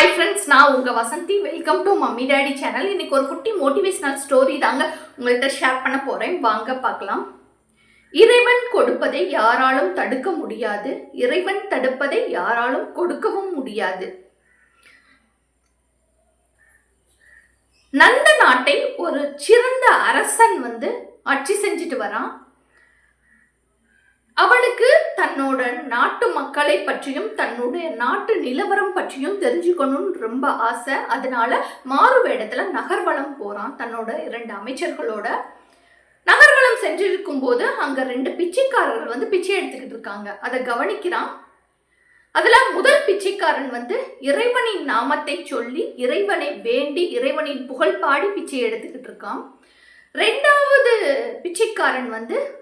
Hi friends நான் உங்கள் Vasanthi. Welcome to mummy daddy channel இன்னைக்கு ஒரு குட்டி மோட்டிவேஷனல் ஸ்டோரி தாங்க உங்கள்கிட்ட ஷேர் பண்ண போகிறேன் வாங்க பார்க்கலாம். இறைவன் கொடுப்பதை யாராலும் தடுக்க முடியாது. இறைவன் தடுப்பதை யாராலும் கொடுக்கவும் முடியாது. நந்த நாட்டை ஒரு சிறந்த அரசன் வந்து ஆட்சி செஞ்சுட்டு வரான். அவனுக்கு தன்னோட நாட்டு மக்களை பற்றியும் தன்னுடைய நாட்டு நிலவரம் பற்றியும் தெரிஞ்சுக்கணும்னு ரொம்ப ஆசை. அதனால மாறு வேடத்துல நகர்வலம் போறான் தன்னோட இரண்டு அமைச்சர்களோட. நகர்வலம் சென்றிருக்கும் போது அங்க ரெண்டு பிச்சைக்காரர்கள் வந்து பிச்சை எடுத்துக்கிட்டு இருக்காங்க. அதை கவனிக்கிறான். அதுல முதல் பிச்சைக்காரன் வந்து இறைவனின் நாமத்தை சொல்லி இறைவனை வேண்டி இறைவனின் புகழ் பாடி பிச்சை எடுத்துக்கிட்டு இருக்கான். ரெண்டாவது பிச்சைக்காரன் வந்து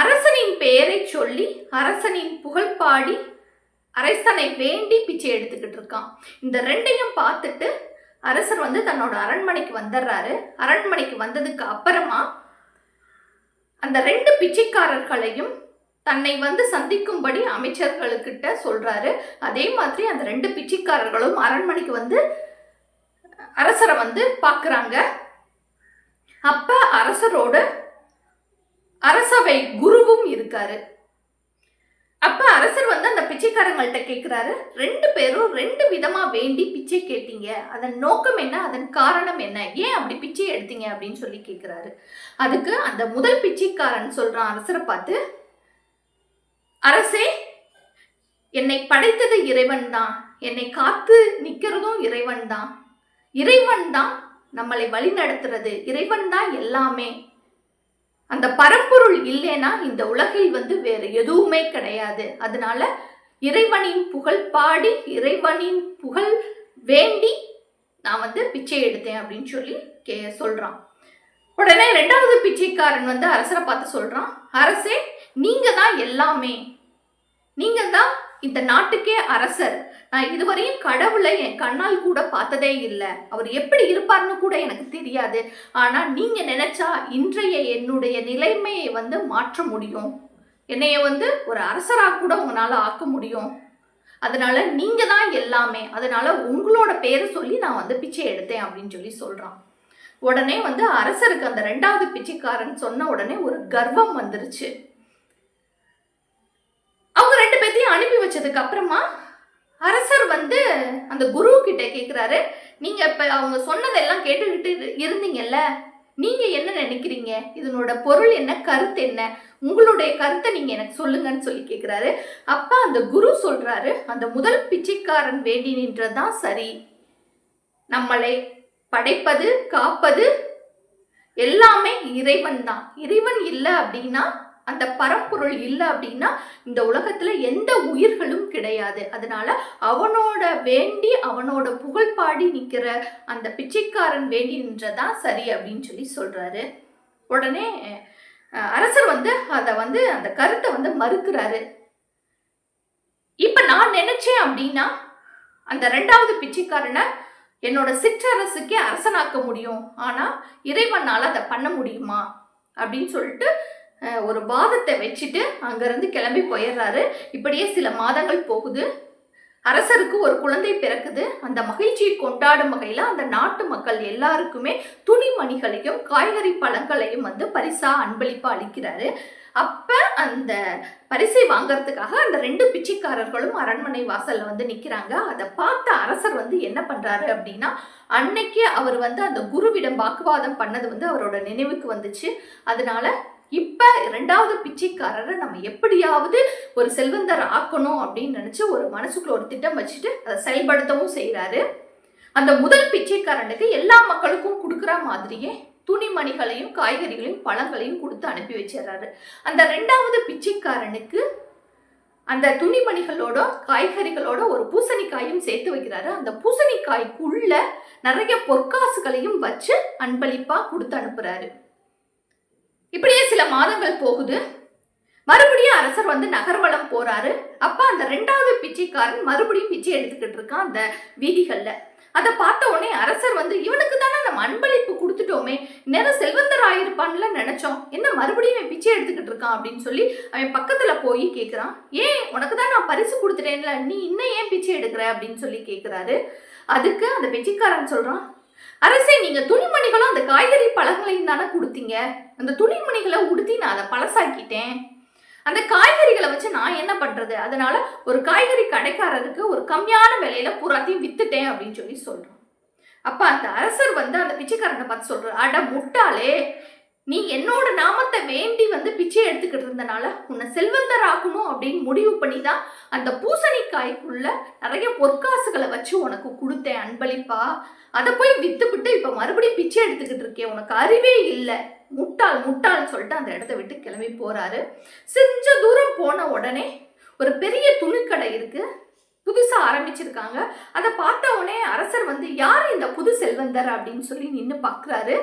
அரசனின் பெயரை சொல்லி அரசனின் புகழ் பாடி அரசனை வேண்டி பிச்சை எடுத்துக்கிட்டு இருக்கான். இந்த ரெண்டையும் பார்த்துட்டு அரசர் வந்து தன்னோட அரண்மனைக்கு வந்துடுறாரு. அரண்மனைக்கு வந்ததுக்கு அப்புறமா அந்த ரெண்டு பிச்சைக்காரர்களையும் தன்னை வந்து சந்திக்கும்படி அமைச்சர்களுக்கிட்ட சொல்றாரு. அதே மாதிரி அந்த ரெண்டு பிச்சைக்காரர்களும் அரண்மனைக்கு வந்து அரசரை வந்து பார்க்குறாங்க. அப்ப அரசரோட அரசவை குருவும் இருக்காரு. அப்ப அரசர் வந்து அந்த பிச்சைக்காரங்கள்ட்ட கேட்கிறாரு ரெண்டு பேரும் ரெண்டு விதமா வேண்டி பிச்சை கேட்டீங்க. அதன் நோக்கம் என்ன? அதன் காரணம் என்ன? ஏன் அப்படி பிச்சை எடுத்தீங்க? அப்படின்னு சொல்லி கேட்கிறாரு அதுக்கு அந்த முதல் பிச்சைக்காரன் சொல்றான் அரசரை பார்த்து அரசே என்னை படைத்தது இறைவன் தான். என்னை காத்து நிக்கிறதும் இறைவன் தான். இறைவன் தான் நம்மளை வழி நடத்துறது இறைவன் தான் எல்லாமே. அந்த பரம்பொருள் இல்லைன்னா இந்த உலகில் வந்து வேற எதுவுமே கிடையாது. அதனால இறைவனின் புகழ் பாடி இறைவனின் புகழ் வேண்டி நான் வந்து பிச்சை எடுத்தேன் அப்படின்னு சொல்லி கே சொல்றான். உடனே ரெண்டாவது பிச்சைக்காரன் வந்து அரசரை பார்த்து சொல்றான் அரசே நீங்க தான் எல்லாமே. நீங்க தான் இந்த நாட்டுக்கே அரசர். இதுவரையும் கடவுளை என் கண்ணால் கூட பார்த்ததே இல்லை. அவர் எப்படி இருப்பார்னு கூட எனக்கு தெரியாது. ஆனால் நீங்கள் நினைச்சா இன்றைய என்னுடைய நிலைமையை வந்து மாற்ற முடியும். என்னைய வந்து ஒரு அரசராக கூட உங்களால் ஆக்க முடியும். அதனால நீங்கள் தான் எல்லாமே. அதனால உங்களோட பேரை சொல்லி நான் வந்து பிச்சை எடுத்தேன் அப்படின்னு சொல்லி சொல்கிறான் உடனே வந்து அரசருக்கு அந்த ரெண்டாவது பிச்சைக்காரன் சொன்ன உடனே ஒரு கர்வம் வந்துருச்சு. அவங்க ரெண்டு பேர்த்தையும் அனுப்பி வச்சதுக்கு அப்புறமா அரசர் வந்து அந்த குரு கிட்ட கேட்குறாரு நீங்கள் இப்போ அவங்க சொன்னதெல்லாம் கேட்டுக்கிட்டு இரு- இருந்தீங்கல்ல? நீங்கள் என்ன நினைக்கிறீங்க? இதனோட பொருள் என்ன? கருத்து என்ன? உங்களுடைய கருத்தை நீங்கள் எனக்கு சொல்லுங்கன்னு சொல்லி கேட்குறாரு அப்போ அந்த குரு சொல்கிறாரு அந்த முதல் பிச்சைக்காரன் வேண்டி நின்றதான் சரி. நம்மளை படைப்பது காப்பது எல்லாமே இறைவன் தான் இறைவன் இல்லை அப்படின்னா அந்த பரம்பொருள் இல்லை அப்படின்னா இந்த உலகத்துல எந்த உயிர்களும் கிடையாது. அதனால அவனோட வேண்டி அவனோட புகழ் பாடி நிக்கிற அந்த பிச்சைக்காரன் வேண்டி நின்றதான் சரி அப்படின்னு சொல்லி சொல்றாரு. உடனே அரசர் வந்து அதை வந்து அந்த கருத்தை வந்து மறுக்கிறாரு. இப்ப நான் நினைச்சேன் அப்படின்னா அந்த ரெண்டாவது பிச்சைக்காரனை என்னோட சிற்றரசுக்கே அரசனாக்க முடியும். ஆனா இறைவனால அதை பண்ண முடியுமா? அப்படின்னு சொல்லிட்டு ஒரு வாதத்தை வச்சுட்டு அங்கேருந்து கிளம்பி போயிடுறாரு. இப்படியே சில மாதங்கள் போகுது. அரசருக்கு ஒரு குழந்தை பிறக்குது. அந்த மகிழ்ச்சியை கொண்டாடும் வகையில் அந்த நாட்டு மக்கள் எல்லாருக்குமே துணிமணிகளையும் காய்கறி பழங்களையும் வந்து பரிசா அன்பளிப்பா அளிக்கிறாரு. அப்ப அந்த பரிசை வாங்கறதுக்காக அந்த ரெண்டு பிச்சைக்காரர்களும் அரண்மனை வாசல்ல வந்து நிக்கிறாங்க. அதை பார்த்த அரசர் வந்து என்ன பண்றாரு அப்படின்னா அன்னைக்கு அவர் வந்து அந்த குருவிடம் வாக்குவாதம் பண்ணது வந்து அவரோட நினைவுக்கு வந்துச்சு. அதனால இப்போ ரெண்டாவது பிச்சைக்காரரை நம்ம எப்படியாவது ஒரு செல்வந்தர் ஆக்கணும் அப்படின்னு நினச்சி ஒரு மனசுக்குள்ள ஒரு திட்டம் வச்சுட்டு அதை செயல்படுத்தவும் செய்கிறாரு அந்த முதல் பிச்சைக்காரனுக்கு எல்லா மக்களுக்கும் கொடுக்குற மாதிரியே துணிமணிகளையும் காய்கறிகளையும் பழங்களையும் கொடுத்து அனுப்பி வச்சிடுறாரு. அந்த ரெண்டாவது பிச்சைக்காரனுக்கு அந்த துணிமணிகளோட காய்கறிகளோட ஒரு பூசணிக்காயும் சேர்த்து வைக்கிறாரு. அந்த பூசணிக்காய்க்குள்ள நிறைய பொற்காசுகளையும் வச்சு அன்பளிப்பாக கொடுத்து அனுப்புறாரு. இப்படியே சில மாதங்கள் போகுது. மறுபடியும் அரசர் வந்து நகர்வலம் போறாரு. அப்ப அந்த ரெண்டாவது பிச்சைக்காரன் மறுபடியும் பிச்சை எடுத்துக்கிட்டு இருக்கான் அந்த வீதிகள்ல. அதை பார்த்த உடனே அரசர் வந்து இவனுக்கு தானே நம்ம அன்பளிப்பு கொடுத்துட்டோமே. நேரம் செல்வந்தர் ஆயிருப்பான்ல நினைச்சோம். என்ன மறுபடியும் இவன் பிச்சை எடுத்துக்கிட்டு இருக்கான்? அப்படின்னு சொல்லி அவன் பக்கத்துல போய் கேட்குறான் ஏன் உனக்கு தான் நான் பரிசு கொடுத்துட்டேன்ல. நீ இன்னும் ஏன் பிச்சை எடுக்கிற? அப்படின்னு சொல்லி கேட்குறாரு அதுக்கு அந்த பிச்சைக்காரன் சொல்றான் அரசே நீங்க துணிமணிகளும் அந்த காய்கறி பழங்களையும் தானே கொடுத்தீங்க? அந்த துணிமணிகளை உடுத்தி நான் அதை பழசாக்கிட்டேன். அந்த காய்கறிகளை வச்சு நான் என்ன பண்றது? அதனால ஒரு காய்கறி கடைக்காரருக்கு ஒரு கம்மியான விலையில புறாத்தையும் வித்துட்டேன் அப்படின்னு சொல்லி சொல்றான். அப்ப அந்த அரசர் வந்து அந்த பிச்சைக்காரனை பார்த்து சொல்றாரு அட முட்டாளே நீ என்னோட நாமத்தை வேண்டி வந்து பிச்சை எடுத்துக்கிட்டு இருந்தனால உன்னை செல்வந்தர் ஆகணும் அப்படின்னு முடிவு பண்ணி தான் அந்த பூசணிக்காய்க்குள்ள நிறைய பொற்காசுகளை வச்சு உனக்கு கொடுத்தேன் அன்பளிப்பா. அதை போய் வித்துவிட்டு இப்போ மறுபடியும் பிச்சை எடுத்துக்கிட்டு இருக்கேன் உனக்கு அறிவே இல்லை. முட்டாள் முட்டாள்னு சொல்லிட்டு அந்த இடத்த விட்டு கிளம்பி போறாரு. செஞ்ச தூரம் போன உடனே ஒரு பெரிய துணிக்கடை இருக்கு. புதுசா ஆரம்பிச்சிருக்காங்க. அதை பார்த்த உடனே அரசர் வந்து யார் இந்த புது செல்வந்தர்? அப்படின்னு சொல்லி நின்று பார்க்குறாரு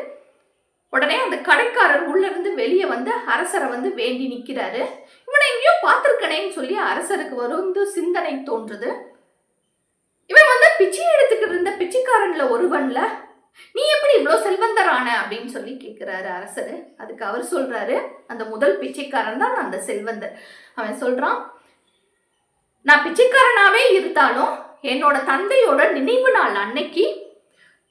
உடனே அந்த கடைக்காரர் உள்ள இருந்து வெளியே வந்து அரசரை வந்து வேண்டி நிற்கிறாரு. இவனை எங்கேயோ பார்த்துருக்கனேன்னு சொல்லி அரசருக்கு வந்து சிந்தனை தோன்றுது. இவன் வந்து பிச்சை எடுத்துக்கிட்டு இருந்த பிச்சைக்காரன்ல ஒருவன்ல நீ எப்படி இவ்வளோ செல்வந்தரான? அப்படின்னு சொல்லி கேட்குறாரு அரசர். அதுக்கு அவர் சொல்றாரு அந்த முதல் பிச்சைக்காரன் தான் அந்த செல்வந்தர். அவன் சொல்றான் நான் பிச்சைக்காரனாவே இருந்தாலும் என்னோட தந்தையோட நினைவு நாள் அன்னைக்கு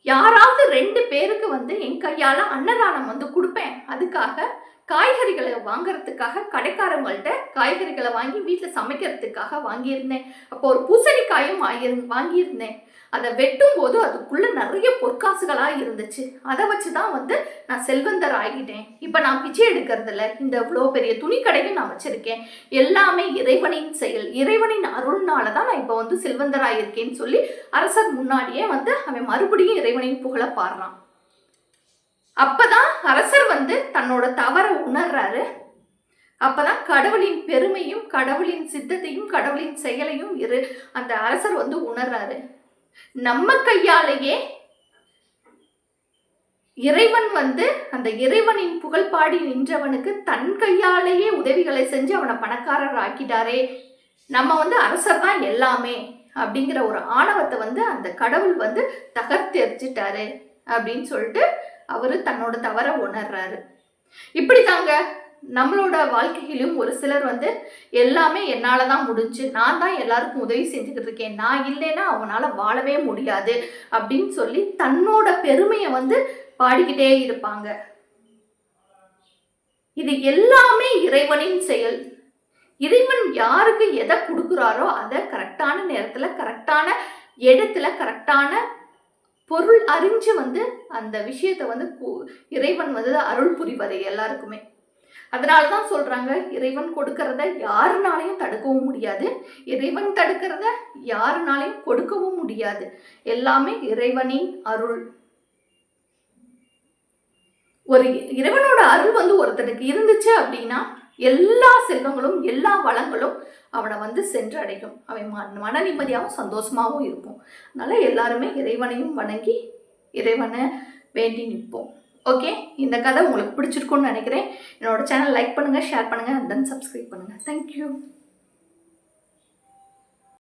யாராவது ரெண்டு பேருக்கு வந்து என் கையால் அன்னதானம் வந்து கொடுப்பேன். அதுக்காக காய்கறிகளை வாங்குறதுக்காக கடைக்காரங்கள்ட்ட காய்கறிகளை வாங்கி வீட்டில் சமைக்கிறதுக்காக வாங்கியிருந்தேன். அப்போ ஒரு பூசணிக்காயும் வாங்கி வாங்கியிருந்தேன். அதை வெட்டும் போது அதுக்குள்ள நிறைய பொற்காசுகளாக இருந்துச்சு. அதை வச்சு தான் வந்து நான் செல்வந்தர் ஆகிட்டேன். இப்போ நான் பிச்சை எடுக்கிறதில்ல. இந்த இவ்வளோ பெரிய துணிக்கடையும் நான் வச்சுருக்கேன். எல்லாமே இறைவனின் செயல். இறைவனின் அருள்னால தான் நான் இப்போ வந்து செல்வந்தராக இருக்கேன்னு சொல்லி அரசர் முன்னாடியே வந்து அவன் மறுபடியும் இறைவனின் புகழ பாடுறான். அப்போதான் அரசர் வந்து தன்னோட தவறை உணர்றாரு. அப்பதான் கடவுளின் பெருமையும் கடவுளின் சித்தத்தையும் கடவுளின் செயலையும் இரு அந்த அரசர் வந்து உணர்றாரு. நம்ம கையாலேயே இறைவன் வந்து அந்த இறைவனின் புகழ் பாடி நின்றவனுக்கு தன் கையாலேயே உதவிகளை செஞ்சு அவனை பணக்காரர் ஆக்கிட்டாரே நம்ம வந்து அரசர் தான் எல்லாமே அப்படிங்கிற ஒரு ஆணவத்தை வந்து அந்த கடவுள் வந்து தகர்த்தெரிச்சிட்டாரு அப்படின்னு சொல்லிட்டு அவர் தன்னோட தவற உணர்றாரு. இப்படி தாங்க நம்மளோட வாழ்க்கையிலும் ஒரு சிலர் வந்து எல்லாமே என்னால தான் முடிஞ்சு நான் தான் எல்லாருக்கும் உதவி செஞ்சுக்கிட்டு இருக்கேன் நான் இல்லைன்னா அவனால வாழவே முடியாது அப்படின்னு சொல்லி தன்னோட பெருமையை வந்து பாடிக்கிட்டே இருப்பாங்க. இது எல்லாமே இறைவனின் செயல். இறைவன் யாருக்கு எதை கொடுக்குறாரோ அதை கரெக்டான நேரத்தில் கரெக்டான இடத்துல கரெக்டான பொருள் அறிஞ்சு வந்து அந்த விஷயத்தை வந்து இறைவன் வந்து அருள் புரிவது எல்லாருக்குமே. அதனால தான் சொல்கிறாங்க இறைவன் கொடுக்கறத யாருனாலையும் தடுக்கவும் முடியாது. இறைவன் தடுக்கிறத யாருனாலையும் கொடுக்கவும் முடியாது. எல்லாமே இறைவனின் அருள். ஒரு இறைவனோட அருள் வந்து ஒருத்தனுக்கு இருந்துச்சு அப்படின்னா எல்லா செல்வங்களும் எல்லா வளங்களும் அவனை வந்து சென்றடையும். அவன் மன மன நிம்மதியாகவும் சந்தோஷமாகவும் இருப்போம். அதனால எல்லாருமே இறைவனையும் வணங்கி இறைவனை வேண்டி நிற்போம். ஓகே இந்த கதை உங்களுக்கு பிடிச்சிருக்கும்னு நினைக்கிறேன். என்னோட சேனல் லைக் பண்ணுங்கள் ஷேர் பண்ணுங்கள் அண்ட் தென் சப்ஸ்கிரைப் பண்ணுங்கள் தேங்க்யூ